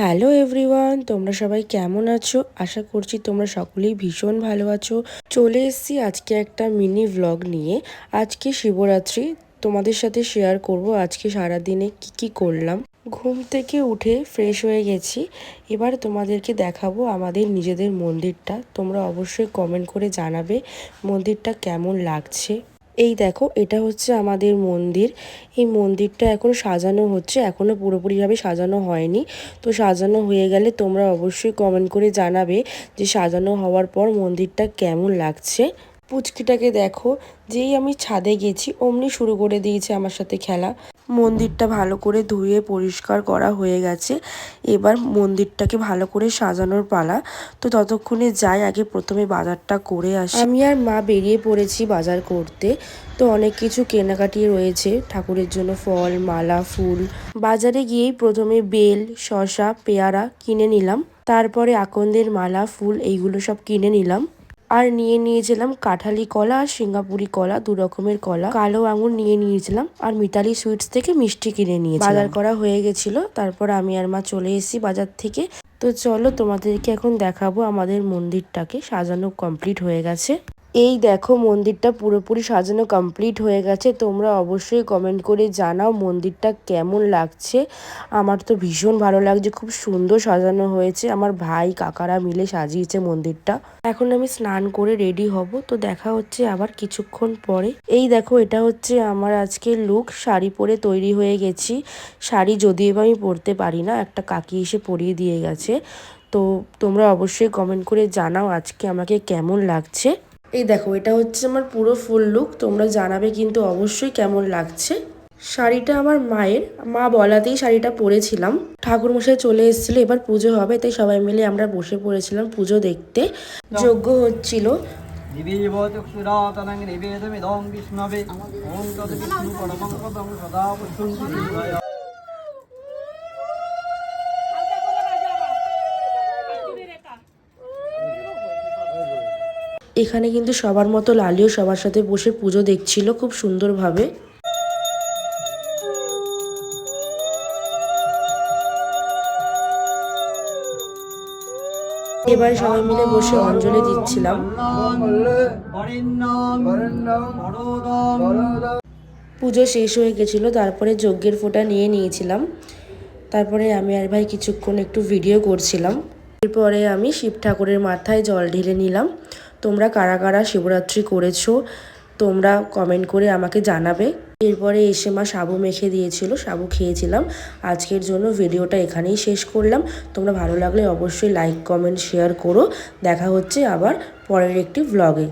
Hello everyone, তোমরা সবাই কেমন আছো? আশা করছি তোমরা সকলেই ভীষণ ভালো আছো। চলে এসেছি আজকে একটা মিনি ভ্লগ নিয়ে। আজকে শিবরাত্রি, তোমাদের সাথে শেয়ার করব আজকে সারা দিনে কি কি করলাম। ঘুম থেকে উঠে ফ্রেশ হয়ে গেছি। এবার তোমাদেরকে দেখাবো আমাদের নিজেদের মন্দিরটা। তোমরা অবশ্যই কমেন্ট করে জানাবে মন্দিরটা কেমন লাগছে। এই দেখো, এটা হচ্ছে আমাদের মন্দির। এই মন্দিরটা এখন সাজানো হচ্ছে এখনও পুরোপুরিভাবে সাজানো হয়নি। তো সাজানো হয়ে গেলে তোমরা অবশ্যই কমেন্ট করে জানাবে যে সাজানো হওয়ার পর মন্দিরটা কেমন লাগছে। পুচকিটাকে দেখো, যেই আমি ছাদে গেছি অমনি শুরু করে দিয়েছে আমার সাথে খেলা। মন্দিরটা ভালো করে ধুয়ে পরিষ্কার করা হয়ে গেছে। এবার মন্দিরটাকে ভালো করে সাজানোর পালা। তো ততক্ষণে যাই, আগে প্রথমে বাজারটা করে আসি। আমি আর মা বেরিয়ে পড়েছি বাজার করতে। তো অনেক কিছু কেনাকাটি রয়েছে। ঠাকুরের জন্য ফল, মালা, ফুল। বাজারে গিয়েই প্রথমে বেল, শসা, পেয়ারা কিনে নিলাম। তারপরে আকন্দের মালা, ফুল, এইগুলো সব কিনে নিলাম। আর নিয়ে নিয়েছিলাম কাঁঠালি কলা আর সিঙ্গাপুরি কলা, দু রকমের কলা। কালো আঙুর নিয়ে নিয়েছিলাম আর মিতালি সুইটস থেকে মিষ্টি কিনে নিয়ে বাজার করা হয়ে গেছিল, তারপর আমি আর মা চলে এসেছি বাজার থেকে। তো চলো তোমাদেরকে এখন দেখাবো আমাদের মন্দিরটাকে, সাজানো কমপ্লিট হয়ে গেছে। এই দেখো মন্দিরটা পুরোপুরি সাজানো কমপ্লিট হয়ে গেছে। তোমরা অবশ্যই কমেন্ট করে জানাও মন্দিরটা কেমন লাগছে। আমার তো ভীষণ ভালো লাগছে, খুব সুন্দর সাজানো হয়েছে। আমার ভাই, কাকারা মিলে সাজিয়েছে মন্দিরটা। এখন আমি স্নান করে রেডি হব, তো দেখা হচ্ছে আবার কিছুক্ষণ পরে। এই দেখো, এটা হচ্ছে আমার আজকে লুক শাড়ি পরে তৈরি হয়ে গেছি। শাড়ি যদিও আমি পরতে পারি না, একটা কাকি এসে পরিয়ে দিয়ে গেছে। তো তোমরা অবশ্যই কমেন্ট করে জানাও আজকে আমাকে কেমন লাগছে। এই দেখো, এটা হচ্ছে আমার পুরো ফুল লুক তোমরা জানাবে কিন্তু অবশ্যই কেমন লাগছে। শাড়িটা আমার মায়ের, মা বলাতেই শাড়িটা পরেছিলাম। ঠাকুরমশাই চলে এসেছিল, এবার পুজো হবে, তাই সবাই মিলে আমরা বসে পড়েছিলাম পুজো দেখতে। যোগ্য হচ্ছিল। নিবেদমিদং বিষ্ণবে। ওম তদ বিষ্ণু পরমং পদং সদা এখানে কিন্তু সবার মতো লালিও সবার সাথে বসে পুজো দেখছিল খুব সুন্দরভাবে। এবারে সবাই মিলে বসে অঞ্জলি দিচ্ছিলাম। পুজো শেষ হয়ে গেছিল, তারপরে যজ্ঞের ফোঁটা নিয়ে নিয়েছিলাম। তারপরে আমি আর ভাই কিছুক্ষণ একটু ভিডিও করছিলাম। এরপরে আমি শিব ঠাকুরের মাথায় জল ঢেলে নিলাম। তোমরা কারা কারা শিবরাত্রি করেছ, তোমরা কমেন্ট করে আমাকে জানাবে। এরপরে এসে মা সাবু মেখে দিয়েছিল, সাবু খেয়েছিলাম। আজকের জন্য ভিডিওটা এখানেই শেষ করলাম। তোমরা ভালো লাগলে অবশ্যই লাইক কমেন্ট শেয়ার করো। দেখা হচ্ছে আবার পরের একটি ভ্লগে